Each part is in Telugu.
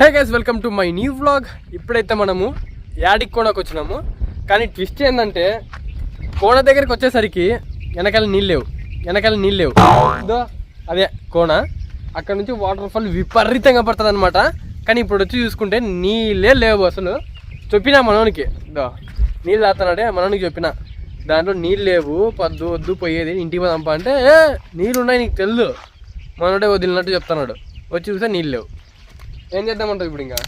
Hey guys welcome to my new vlog ఇప్పుడైతే మనము యాడికి కోనకు వచ్చినాము. కానీ ట్విస్ట్ ఏంటంటే కోణ దగ్గరికి వచ్చేసరికి వెనకాల నీళ్ళు లేవు. వెనకాల నీళ్ళు లేవు. ఇదో అదే కోణ. అక్కడ నుంచి వాటర్ ఫాల్ విపరీతంగా పడుతుంది అనమాట కానీ ఇప్పుడు వచ్చి చూసుకుంటే నీళ్ళే లేవు అసలు. చెప్పినా మనోనికి. ఇదో నీళ్ళు తాగుతున్నాడే మనోనికి చెప్పిన. దాంట్లో నీళ్ళు లేవు. పద్దు వద్దు పోయేది ఇంటికి పోదాంప అంటే ఏ నీళ్ళు ఉన్నాయి నీకు తెలుదు. మనోడే వదిలినట్టు చెప్తున్నాడు. వచ్చి చూస్తే నీళ్ళు లేవు. ఏం చేద్దామంటావు ఇప్పుడు ఇంకా?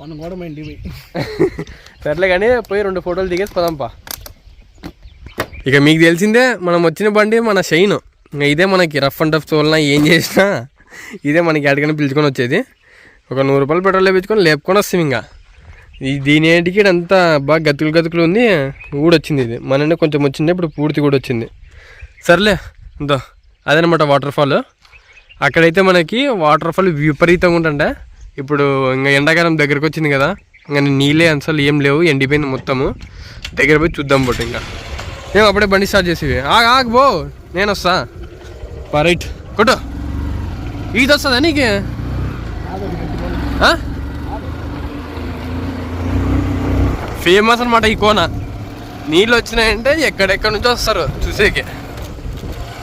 మనం కూడా మా ఇంటికి పోయి. సర్లే కానీ పోయి రెండు ఫోటోలు దిగేసి పోదాంపా ఇక మీకు తెలిసిందే మనం వచ్చిన బండి మన షైన్. ఇంకా ఇదే మనకి రఫ్ అండ్ టఫ్ తోలినా ఏం చేసినా ఇదే మనకి ఎక్కడికైనా పిలుచుకొని వచ్చేది. ఒక నూరు రూపాయలు పెట్రోల్ లేపించుకొని లేపుకొని వస్తాం ఇంకా. ఈ దీని ఏంటికి అంతా బాగా గతుకులు గతుకులు ఉంది ఊడొచ్చింది ఇది. మననే కొంచెం వచ్చింది ఇప్పుడు పూర్తి కూడా వచ్చింది. సర్లే ఇంతో అదనమాట వాటర్ ఫాల్ అక్కడైతే మనకి వాటర్ ఫాల్ విపరీతంగా ఉంటుండే ఇప్పుడు ఇంకా ఎండాకాలం దగ్గరకు వచ్చింది కదా ఇంకా నీళ్ళే అసలు ఏం లేవు ఎండిపోయింది మొత్తము. దగ్గర పోయి చూద్దాం పోటీ ఇంకా. ఏం అప్పుడే బండి స్టార్ట్ చేసేవి. ఆగ ఆగ బో నేను వస్తా. రైట్ కొట్టు. ఈది వస్తుందా నీకు? ఫేమస్ అనమాట ఈ కోన. నీళ్ళు వచ్చినాయంటే ఎక్కడెక్కడ నుంచో వస్తారు చూసేకి.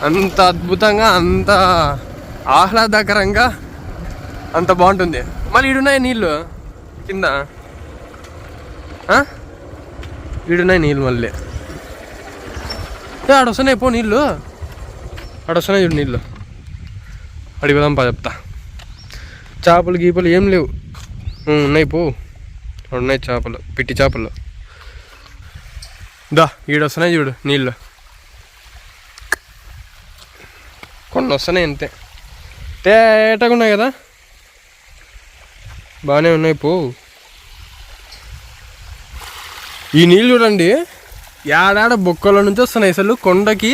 అంత అద్భుతంగా అంత ఆహ్లాదకరంగా అంత బాగుంటుంది. మళ్ళీ ఈడున్నాయి నీళ్ళు? కింద? ఆ? ఈడున్నాయి నీళ్ళు మళ్ళీ? ఏ, ఆడ వస్తున్నాయి పో నీళ్ళు. ఆడ వస్తున్నాయి చూడు నీళ్ళు. అడిగిదాం పా చెప్తా. చేపలు గీపలు ఏం లేవు. ఉన్నాయి పో. ఉన్నాయి చేపలు పిట్టి చేపలు. దా ఈడ వస్తున్నాయి చూడు నీళ్ళు. కొన్ని వస్తున్నాయి అంతే. తేటగా ఉన్నాయి కదా? బాగానే ఉన్నాయి పో. ఈ నీళ్ళు చూడండి. ఏడాడ బొక్కల నుంచి వస్తున్నాయి అసలు కొండకి.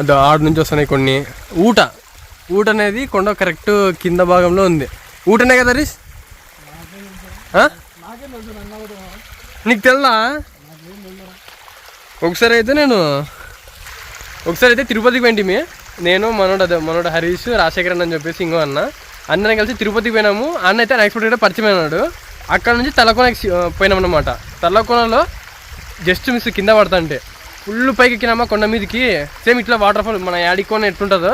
అదో ఆడ నుంచి వస్తున్నాయి కొన్ని. ఊట. ఊట అనేది కొండ కరెక్ట్ కింద భాగంలో ఉంది. ఊటనే కదా రీస్? నీకు తెల్లా ఒకసారి అయితే నేను ఒకసారి అయితే తిరుపతికి వెంటిమి నేను మనోడు అదే మనోడు హరీష్ రాజశేఖరన్ అని చెప్పేసి ఇంకో అన్న. అందరం కలిసి తిరుపతికి పోయినాము. అన్న అయితే అన్ఎక్స్పెక్టెడ్గా పరిచయం అయినాడు. అక్కడ నుంచి తలకోనకి పోయినాం అనమాట తలకోనలో జస్ట్ మిస్ కింద పడతాంటే. ఫుల్ పైకి ఎక్కినామా కొండ మీదకి. సేమ్ ఇట్లా వాటర్ ఫాల్ మన యాడికోన ఎట్లుంటుందో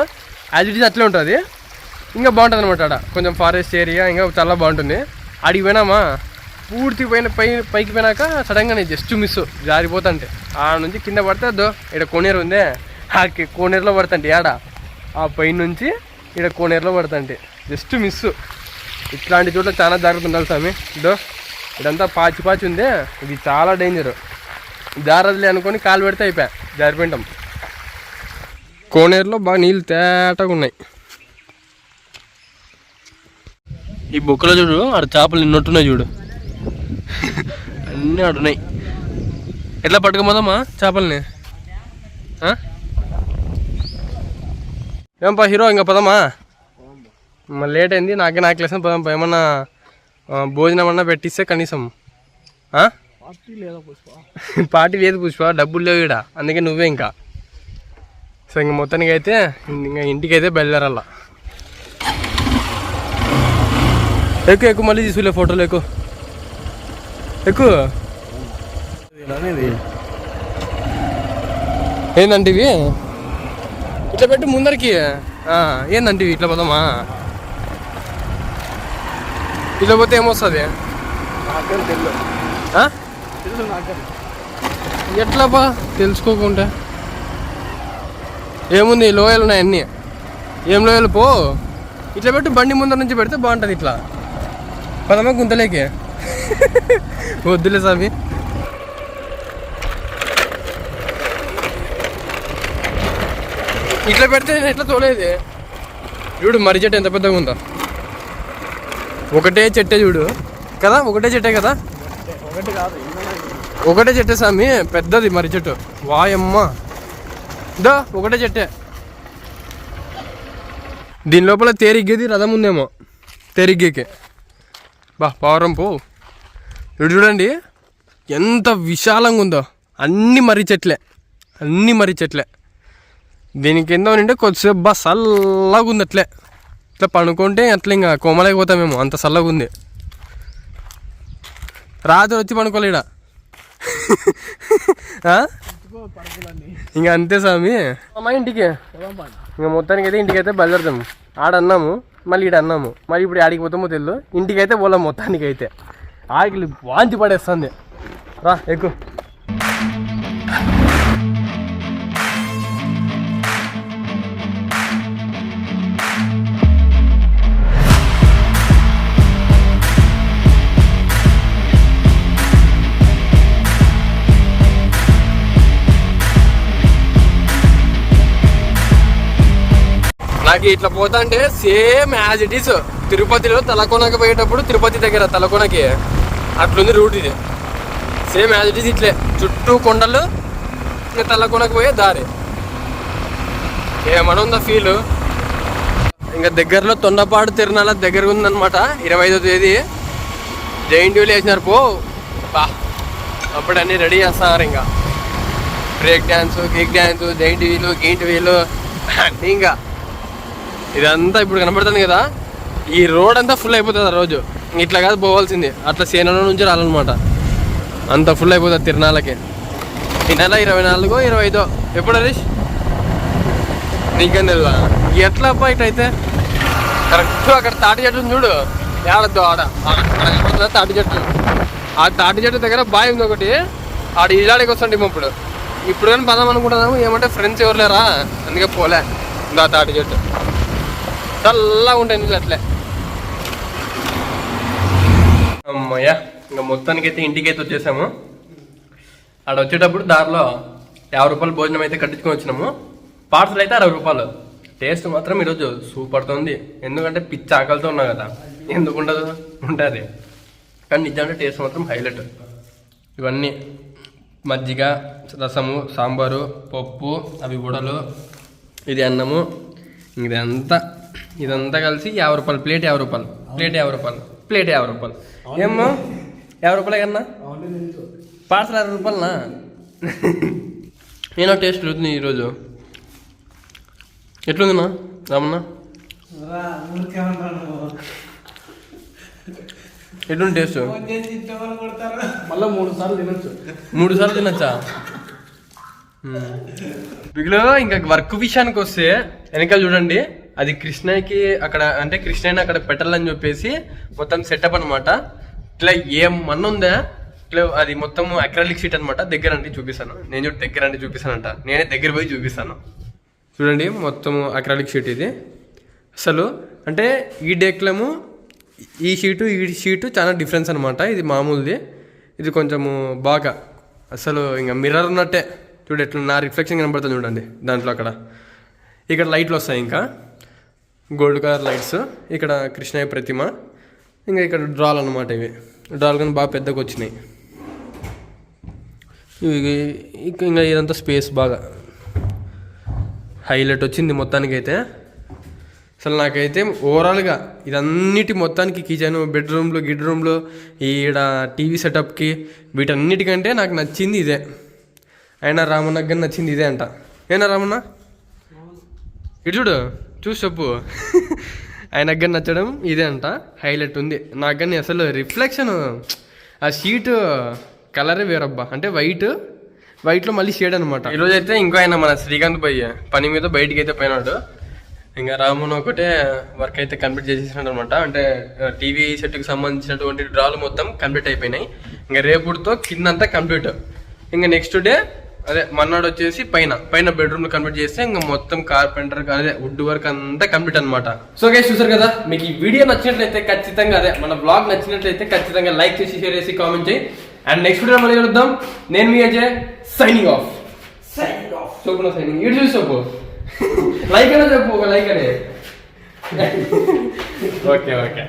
యాజ్ ఇట్ ఈస్ అట్లే ఉంటుంది. ఇంకా బాగుంటుంది అనమాట ఆడ. కొంచెం ఫారెస్ట్ ఏరియా ఇంకా చాలా బాగుంటుంది. ఆడికి పోయినామా? పూర్తి పోయిన పై పైకి పోయినాక సడన్గానే జస్ట్ మిస్ జారిపోతుంటే. ఆ నుంచి కింద పడితే అదో ఇక్కడ కోనేరు ఉందే. ఆ కోనేరులో పడుతుంటే ఆడ ఆ పై నుంచి ఇక్కడ కోనేరులో పడుతుంటే. జస్ట్ మిస్ ఇట్లాంటి చోట్ల చాలా జాగ్రత్త ఉండాలి స్వామి. ఇదో ఇదంతా పాచి పాచి ఉందే. ఇది చాలా డేంజర్ జారదులే అనుకొని కాలు పెడితే అయిపోయా. జారిపోయింటాం. కోనేరులో బాగా నీళ్ళు తేటగా ఉన్నాయి. ఈ బొక్కలో చూడు ఆడ చేపలు నిన్నట్టున్నాయి చూడు. అన్నీ ఆడున్నాయి. ఎట్లా పట్టుకోమోదమ్మా చేపల్ని? ఏంపా హీరో ఇంకా పదమ్మా మళ్ళీ లేట్ అయింది నాకే నాకు లేసిన పదం ఏమన్నా భోజనం అన్నా పెట్టిస్తే కనీసం? పార్టీ లేదా పుష్ప? డబ్బులు లేవు ఇక్కడ అందుకే నువ్వే ఇంకా. సో ఇంక మొత్తానికి అయితే ఇంకా ఇంటికి అయితే బయలుదేరాల. ఎక్కువ ఎక్కువ మళ్ళీ తీసుకులే ఫోటోలు ఎక్కువ ఎక్కువ ఏందంటే ఇవి? ఇట్లా పెట్టి ముందరికి. ఏందంటే ఇవి ఇట్లా పోదామా? ఇట్లా పోతే ఏమొస్తుంది? ఎట్లా బా? తెలుసుకోకుండా ఏముంది లోయలు ఉన్నాయి అన్నీ. ఏం లోయలు? పో. ఇట్లా పెట్టి బండి ముందర నుంచి పెడితే బాగుంటుంది ఇట్లా. పదమా గుంతలేకే? వద్దులే సామి ఇట్లా పెడితే నేను ఎట్లా తోలేదు? చూడు మర్రి చెట్టు ఎంత పెద్దగా ఉందో. ఒకటే చెట్టే చూడు. కదా? ఒకటే చెట్టే కదా? ఒకటే చెట్టే స్వామి పెద్దది మరి చెట్టు. వాయమ్మ. దో ఒకటే చెట్టే. దీని లోపల తేరిగ్గేది రథం ఉందేమో. తేరిగ్గేకి. బా పావురం పో ఇప్పుడు చూడండి. ఎంత విశాలంగా ఉందో. అన్ని మర్రి చెట్లే. అన్ని మర్రి చెట్లే. దీని కింద ఉంటే కొద్దిసేపు బా చల్లగా ఉంది అట్లే ఇట్లా పనుకుంటే అట్లా ఇంకా కోమలేకపోతామేమో అంత చల్లగా ఉంది. రాత్రి వచ్చి పనుకోలేడ ఇంకా అంతే స్వామి. మా ఇంటికి. ఇంకా మొత్తానికి అయితే ఇంటికి అయితే బయలుదేరుతాం. ఆడ అన్నాము మళ్ళీ ఈడ అన్నాము. మళ్ళీ ఇప్పుడు ఆడికి పోతామో తెలియదు ఇంటికి అయితే పోలేం మొత్తానికి అయితే ఆకలి వాంతి పడేస్తుంది. రా ఎక్కువ నాకు ఇట్లా పోతా అంటే సేమ్ యాజ్ ఇట్ ఈస్ తిరుపతిలో తలకోనకి పోయేటప్పుడు తిరుపతి దగ్గర తలకోనకి. అట్లుంది రూట్ ఇది. సేమ్ యాజ్ ఇట్ ఈస్ ఇట్లే. చుట్టూ కొండలు ఇంకా తలకోనకి పోయే దారి. ఏమన్నా ఉందా ఫీల్ ఇంకా దగ్గరలో తొండపాడు తిరునాల దగ్గర ఉందన్నమాట ఇరవై ఐదో తేదీ. జైన్ డ్యూలు వేసినారు పో. బా. అప్పుడు అన్నీ రెడీ చేస్తున్నారు ఇంకా. Break dance cake dance giant wheel గీంట్ వీలు అన్నీ ఇంకా. ఇదంతా ఇప్పుడు కనబడుతుంది కదా. ఈ రోడ్ అంతా ఫుల్ అయిపోతుంది ఆ రోజు. ఇట్లా కాదు పోవాల్సింది. అట్లా సేనలో నుంచి రాలన్నమాట. అంత ఫుల్ అయిపోతుంది తిరునాళ్ళకి. ఈ నెల ఇరవై నాలుగో ఇరవై ఐదో. ఎప్పుడు హరీష్? నీకేం తెలియదా ఎట్లా అబ్బా ఇట్లయితే కరెక్ట్ అక్కడ తాటి చెట్టు చూడు. ఏడద్దు ఆడ. తాటి చెట్టు? ఆ తాటి చెట్టు దగ్గర బాయ్ ఉంది ఒకటి. ఆడ ఈలాడికి వస్తుండే ఇప్పుడు. ఇప్పుడు కానీ పదం అనుకుంటున్నాము. ఏమంటే ఫ్రెండ్స్ ఎవరు లేరా? అందుకే పోలే. తాటి చెట్టు. చల్లగా ఉంటాయి నీళ్ళు అట్లే. అమ్మయ్యా ఇంకా మొత్తానికి అయితే ఇంటికి అయితే వచ్చేసాము. ఆడ వచ్చేటప్పుడు దారిలో యాభై రూపాయలు భోజనం అయితే కట్టించుకొని వచ్చినాము. పార్సల్ అయితే అరవై రూపాయలు. టేస్ట్ మాత్రం ఈరోజు సూపర్తో ఉంది. ఎందుకంటే పిచ్చి ఆకలితో ఉన్నా కదా. ఎందుకు ఉండదు? ఉంటుంది. కానీ నిజంగా టేస్ట్ మాత్రం హైలైట్ ఇవన్నీ మజ్జిగ రసము సాంబారు పప్పు అవి బుడలు ఇది అన్నము ఇదంతా ఇదంతా కలిసి యాభై రూపాయలు. ప్లేట్ యాభై రూపాయలు. ప్లేట్ యాభై రూపాయలు. ప్లేట్ యాభై రూపాయలు. ఏమో యాభై రూపాయలే కన్నా? పార్సల్ అరవై రూపాయలనా? నేను టేస్ట్ అవుతుంది ఈరోజు. ఎట్లుందినా రామన్న? ఎట్లుంది టేస్ట్? మళ్ళీ మూడు సార్లు తినొచ్చు. మూడు సార్లు తినచ్చా? బిగులో ఇంకా వర్క్ విషయానికి వస్తే వెనకాల చూడండి. అది కృష్ణకి అక్కడ అంటే కృష్ణని అక్కడ పెట్టాలని చెప్పేసి మొత్తం సెటప్ అనమాట ఇట్లా ఏం మన్ను ఉందా? ఇట్లా అది మొత్తం అక్రాలిక్ షీట్ అనమాట దగ్గర అంటే చూపిస్తాను. నేను చూడు దగ్గర అంటే చూపిస్తానంట. నేనే దగ్గర పోయి చూపిస్తాను. చూడండి మొత్తం అక్రాలిక్ షీట్ ఇది. అసలు అంటే ఈ డెక్లము ఈ షీటు ఈ షీటు చాలా డిఫరెన్స్ అనమాట ఇది మామూలుది. ఇది కొంచెము బాగా అసలు ఇంకా మిర్రర్ ఉన్నట్టే. చూడు ఎట్లా నా రిఫ్లెక్షన్ కనబడుతుంది చూడండి దాంట్లో అక్కడ. ఇక్కడ లైట్లు వస్తాయి ఇంకా. గోల్డ్ కలర్ లైట్స్ ఇక్కడ కృష్ణయ్య ప్రతిమ ఇంకా ఇక్కడ డ్రాల్ అనమాట ఇవి. డ్రాల్ కానీ బాగా పెద్దగా వచ్చినాయి. ఇవి ఇంకా ఇదంతా స్పేస్ బాగా. హైలైట్ వచ్చింది మొత్తానికి అయితే అసలు నాకైతే ఓవరాల్గా ఇదన్నిటి మొత్తానికి కిచెన్ బెడ్రూమ్లు గిడ్ రూమ్లు ఈడ టీవీ సెటప్కి వీటన్నిటికంటే నాకు నచ్చింది ఇదే. అయినా రామన్నకు నచ్చింది ఇదే అంట. ఏనా రామన్న? ఇటు చూడు. చూసి చెప్పు. ఆయన కానీ నచ్చడం ఇదే అంట. హైలైట్ ఉంది. నాకు కానీ అసలు రిఫ్లెక్షన్ ఆ షీట్ కలరే వేరబ్బా. అంటే వైట్ వైట్లో మళ్ళీ షేడ్ అనమాట ఈరోజు అయితే ఇంకో ఆయన మన శ్రీకాంత్ పోయి పని మీద బయటికి అయితే పోయినాడు. ఇంకా రామును ఒకటే వర్క్ అయితే కంప్లీట్ చేసేసినాడు అనమాట అంటే టీవీ సెట్కి సంబంధించినటువంటి డ్రాలు మొత్తం కంప్లీట్ అయిపోయినాయి. ఇంకా రేపుతో కిందంతా కంప్లీట్ ఇంకా నెక్స్ట్ డే అదే మన్నాడు వచ్చేసి పైన పైన బెడ్రూమ్ కంప్లీట్ చేస్తే ఇంకా మొత్తం కార్పెంటర్ అదే వుడ్ వర్క్ అంతా కంప్లీట్ అనమాట సో గైస్ చూసారు కదా? మీకు ఈ వీడియో నచ్చినట్లయితే ఖచ్చితంగా అదే మన బ్లాగ్ నచ్చినట్లయితే ఖచ్చితంగా లైక్ చేసి షేర్ చేసి కామెంట్ చేయి. అండ్ నెక్స్ట్ వీడియో మళ్ళీ కలుద్దాం. నేను మీ Ajay signing off signing off చెప్పు సైనింగ్ ఇటు చూసి చెప్పు. లైక్ అనే చెప్పు ఒక లైక్ అనే. Okay okay